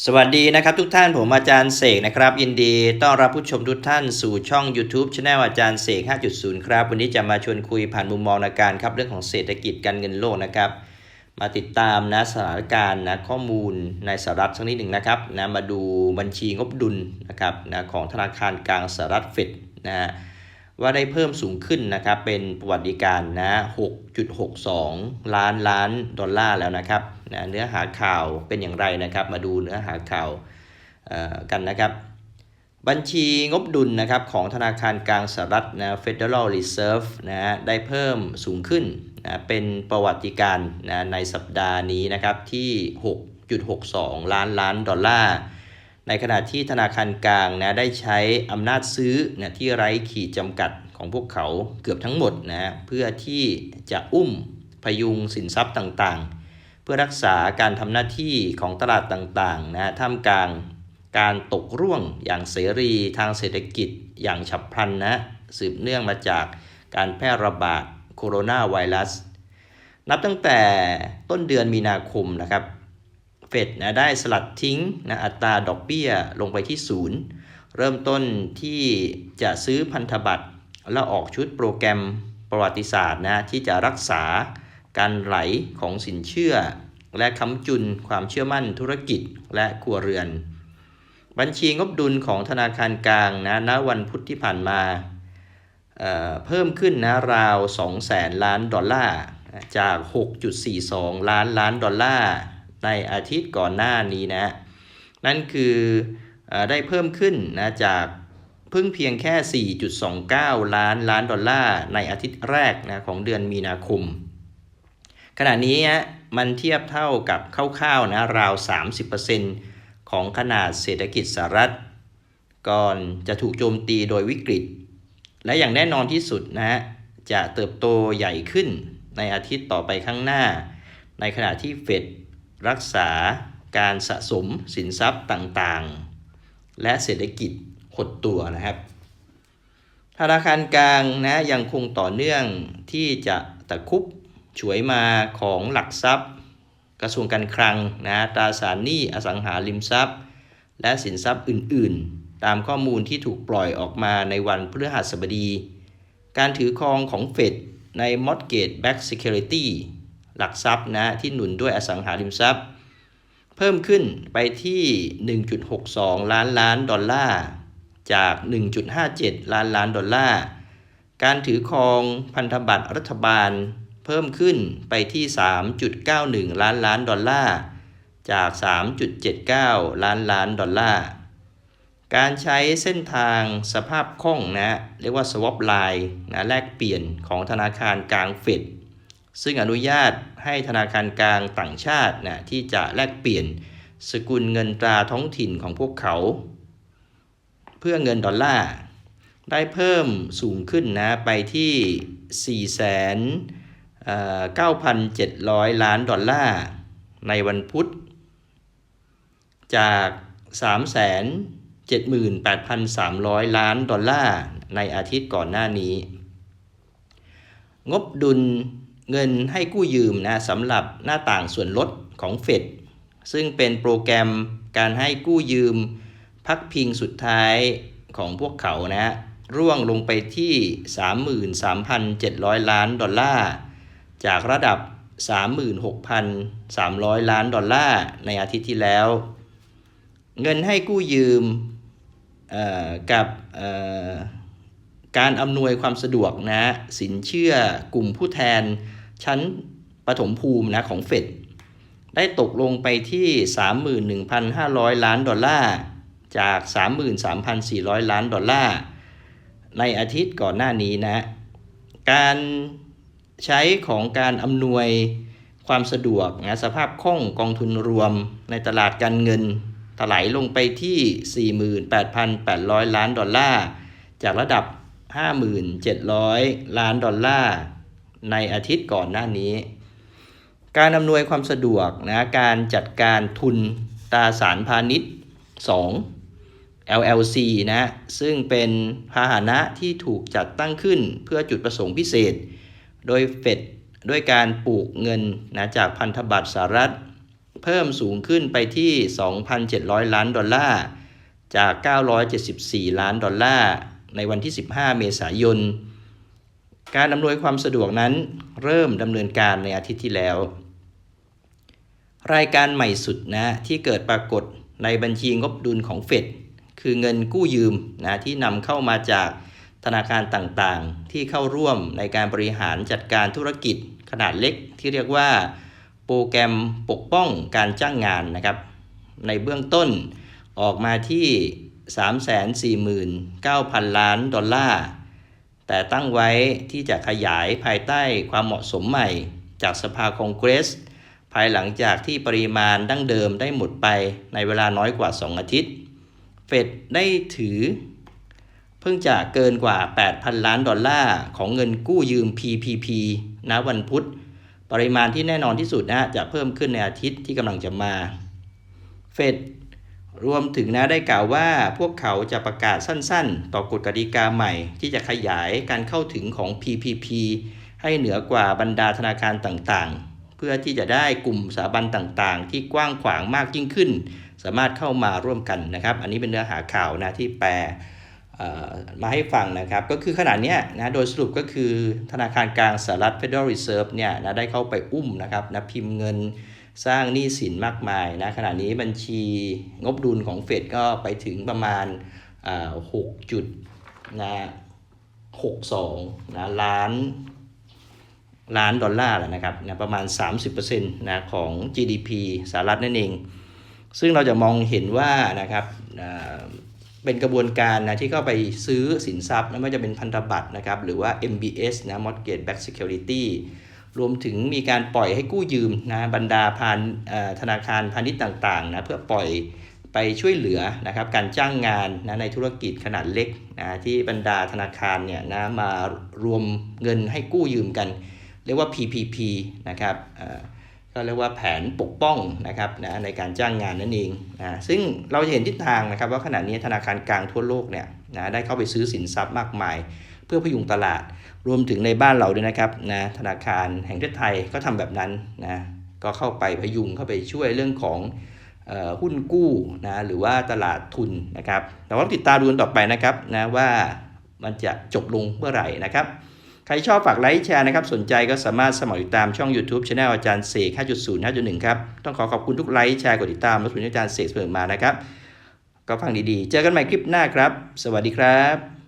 สวัสดีนะครับทุกท่านผมอาจารย์เสกนะครับยินดีต้อนรับผู้ชมทุกท่านสู่ช่อง YouTube Channel อาจารย์เสก 5.0 ครับ วันนี้จะมาชวนคุยผ่านมุมมองการครับเรื่องของเศรษฐกิจการเงินโลกนะครับ มาติดตามนะสถานการณ์นะข้อมูลในสหรัฐสักนิดหนึ่งนะครับนะมาดูบัญชีงบดุลนะครับนะของธนาคารกลางสหรัฐเฟดนะฮะว่าได้เพิ่มสูงขึ้นนะครับเป็นประวัติการณ์นะ 6.62 ล้านล้านดอลลาร์แล้วนะครับ นะเนื้อหาข่าวเป็นอย่างไรนะครับ มาดูเนื้อหาข่าวกันนะครับ บัญชีงบดุลนะครับของธนาคารกลางสหรัฐนะ Federal Reserve นะฮะได้เพิ่มสูงขึ้นนะเป็นประวัติการนะในสัปดาห์นี้นะครับที่ 6.62 ล้านล้านดอลลาร์ในขณะที่ธนาคารกลางนะได้ใช้อำนาจซื้อนะที่ไร้ขีดจำกัดของพวกเขาเกือบทั้งหมดนะเพื่อที่จะอุ้มพยุงสินทรัพย์ต่างๆ เพื่อรักษาการทำหน้าที่ของตลาดต่างๆนะท่ามกลางการตกร่วงอย่างเสรีทางเศรษฐกิจอย่างฉับพลันนะสืบเนื่องมาจากการแพร่ระบาดโคโรนาไวรัส นับตั้งแต่ต้นเดือนมีนาคมนะครับเฟดนะได้สลัดทิ้งนะอัตราดอกเบี้ยลงไปที่ศูนย์เริ่มต้นที่จะซื้อพันธบัตรและออกชุดโปรแกรมประวัติศาสตร์นะที่จะรักษา การไหลของสินเชื่อ และค้ำจุนความเชื่อมั่นธุรกิจและครัวเรือน บัญชีงบดุลของธนาคารกลางนะณวันพุธที่ผ่านมาเเพิ่มขึ้นนะราว2แสนล้านดอลลาร์จาก 6.42 ล้านล้านดอลลาร์ในอาทิตย์ก่อนหน้านี้นะ นั่นคือเออได้เพิ่มขึ้นนะจากเพิ่งเพียงแค่ 4.29 ล้านล้านดอลลาร์ในอาทิตย์แรกนะของเดือนมีนาคม ขณะนี้ฮะมันเทียบเท่ากับคร่าวๆนะราว 30%ของขนาดเศรษฐกิจสหรัฐ ก่อนจะถูกโจมตีโดยวิกฤต และอย่างแน่นอนที่สุดนะฮะจะเติบโตใหญ่ขึ้นในอาทิตย์ต่อไปข้างหน้า ในขณะที่เฟดรักษาการสะสมสินทรัพย์ต่างๆ และเศรษฐกิจหดตัวนะครับ ธนาคารกลางนะยังคงต่อเนื่องที่จะตะคุบ ฉวยมาของหลักทรัพย์ กระทรวงการคลังนะตราสารหนี้อสังหาริมทรัพย์ และสินทรัพย์อื่นๆ ตามข้อมูลที่ถูกปล่อยออกมาในวันพฤหัสบดี การถือครองของเฟดใน Mortgage Back Security หลักทรัพย์นะที่หนุนด้วยอสังหาริมทรัพย์ เพิ่มขึ้นไปที่ 1.62 ล้านล้านดอลลาร์จาก 1.57 ล้านล้านดอลลาร์ การถือครองพันธบัตรรัฐบาล เพิ่มขึ้นไปที่ 3.91 ล้านล้านดอลลาร์จาก 3.79 ล้านล้านดอลลาร์ การใช้เส้นทางสภาพคล่องนะเรียกว่า swap line นะแลกเปลี่ยนของธนาคารกลางเฟดซึ่งอนุญาตให้ธนาคารกลางต่างชาตินะที่จะแลกเปลี่ยนสกุลเงินตราท้องถิ่นของพวกเขา เพื่อเงินดอลลาร์ ได้เพิ่มสูงขึ้นนะไปที่4 9 7 0 0 ล้านดอลลาร์ในวันพุธ จาก 378,300 ล้านดอลลาร์ในอาทิตย์ก่อนหน้านี้ งบดุลเงินให้กู้ยืมนะสำหรับหน้าต่างส่วนลดของเฟดซึ่งเป็นโปรแกรมการให้กู้ยืมพักพิงสุดท้ายของพวกเขานะร่วงลงไปที่ 33,700 ล้านดอลลาร์ จากระดับ 36,300 ล้านดอลลาร์ในอาทิตย์ที่แล้ว เงินให้กู้ยืมกับการอำนวยความสะดวกนะสินเชื่อกลุ่มผู้แทนชั้นปฐมภูมินะของเฟดได้ตกลงไปที่ 31,500 ล้านดอลลาร์จาก 33,400 ล้านดอลลาร์ในอาทิตย์ก่อนหน้านี้นะ การ ใช้ของการอำนวยความสะดวกนะสภาพคล่องกองทุนรวมในตลาดการเงินถลายลงไปที่ 48,800 ล้านดอลลาร์ จากระดับ 5,700 ล้านดอลลาร์ ในอาทิตย์ก่อนหน้านี้ การอำนวยความสะดวกนะการจัดการทุนตราสารพาณิชย์ 2 LLC นะซึ่งเป็นพาหนะที่ถูกจัดตั้งขึ้นเพื่อจุดประสงค์พิเศษ โดยเฟดด้วยการปลูกเงินนะจากพันธบัตรสหรัฐ เพิ่มสูงขึ้นไปที่ 2,700 ล้านดอลลาร์ จาก 974 ล้านดอลลาร์ ในวันที่ 15 เมษายน การอำนวยความสะดวกนั้นเริ่มดำเนินการในอาทิตย์ที่แล้ว รายการใหม่สุดนะที่เกิดปรากฏในบัญชีงบดุลของเฟดคือเงินกู้ยืมนะที่นำเข้ามาจาก ธนาคารต่างๆ ที่เข้าร่วมในการบริหารจัดการธุรกิจขนาดเล็กที่เรียกว่า โปรแกรมปกป้องการจ้างงานนะครับ ในเบื้องต้นออกมาที่ 349,000 ล้านดอลลาร์ แต่ตั้งไว้ที่จะขยายภายใต้ความเหมาะสมใหม่จากสภาคองเกรส ภายหลังจากที่ปริมาณดั้งเดิมได้หมดไปในเวลาน้อยกว่า 2 อาทิตย์ เฟดได้ถือ เพิ่งจะเกินกว่า 8,000 ล้านดอลลาร์ของเงินกู้ยืม PPP ณวันพุธ ปริมาณที่แน่นอนที่สุดนะจะเพิ่มขึ้นในอาทิตย์ที่กำลังจะมา เฟดรวมถึงนะได้กล่าวว่าพวกเขาจะประกาศสั้นๆ ต่อกฎกติกาใหม่ ที่จะขยายการเข้าถึงของ PPP ให้เหนือกว่าบรรดาธนาคารต่างๆ เพื่อที่จะได้กลุ่มสถาบันต่างๆ ที่กว้างขวางมากยิ่งขึ้น สามารถเข้ามาร่วมกันนะครับ อันนี้เป็นเนื้อหาข่าวนะที่แปล มาให้ฟังนะครับ ก็คือขนาดนี้นะโดยสรุปก็คือธนาคารกลางสหรัฐ Federal Reserve เนี่ยนะได้เข้าไปอุ้มนะครับนะพิมพ์เงินสร้างหนี้สินมากมายนะขณะนี้บัญชีงบดุลของเฟดก็ไปถึงประมาณหกจุดนะหกสองนะล้านล้านดอลลาร์นะครับนะประมาณ 30%นะของ GDP สหรัฐนั่นเอง ซึ่งเราจะมองเห็นว่านะครับอ่า เป็นกระบวนการนะที่เข้าไปซื้อสินทรัพย์ไม่ว่าจะเป็นพันธบัตรนะครับหรือว่า MBS นะ Mortgage Backed Security รวมถึงมีการปล่อยให้กู้ยืมนะบรรดาพานธนาคารพาณิชย์ต่างๆนะเพื่อปล่อยไปช่วยเหลือนะครับการจ้างงานนะในธุรกิจขนาดเล็กนะที่บรรดาธนาคารเนี่ยนะมารวมเงินให้กู้ยืมกัน เรียกว่า PPP นะครับอ ก็เรียกว่าแผนปกป้องนะครับนะในการจ้างงานนั่นเองนะซึ่งเราจะเห็นทิศทางนะครับ ว่าขณะนี้ธนาคารกลางทั่วโลกเนี่ยนะได้เข้าไปซื้อสินทรัพย์มากมาย เพื่อพยุงตลาดรวมถึงในบ้านเราด้วยนะครับนะธนาคารแห่งประเทศไทยก็ทำแบบนั้นนะก็เข้าไปพยุงเข้าไปช่วยเรื่องของออหุ้นกู้นะหรือว่าตลาดทุนนะครับเราก็ติดตามดูกันต่อไปนะครับนะว่ามันจะจบลงเมื่อไหร่นะครับ ใครชอบฝากไลค์แชร์นะครับ สนใจก็สามารถสมัครติดตามช่อง YouTube Channel อาจารย์เสก 5.0 5.1 ครับ ต้องขอขอบคุณทุกไลค์แชร์กดติดตามและสนุนอาจารย์เสกเสมอมานะครับ ก็ฟังดีๆ เจอกันใหม่คลิปหน้าครับ สวัสดีครับ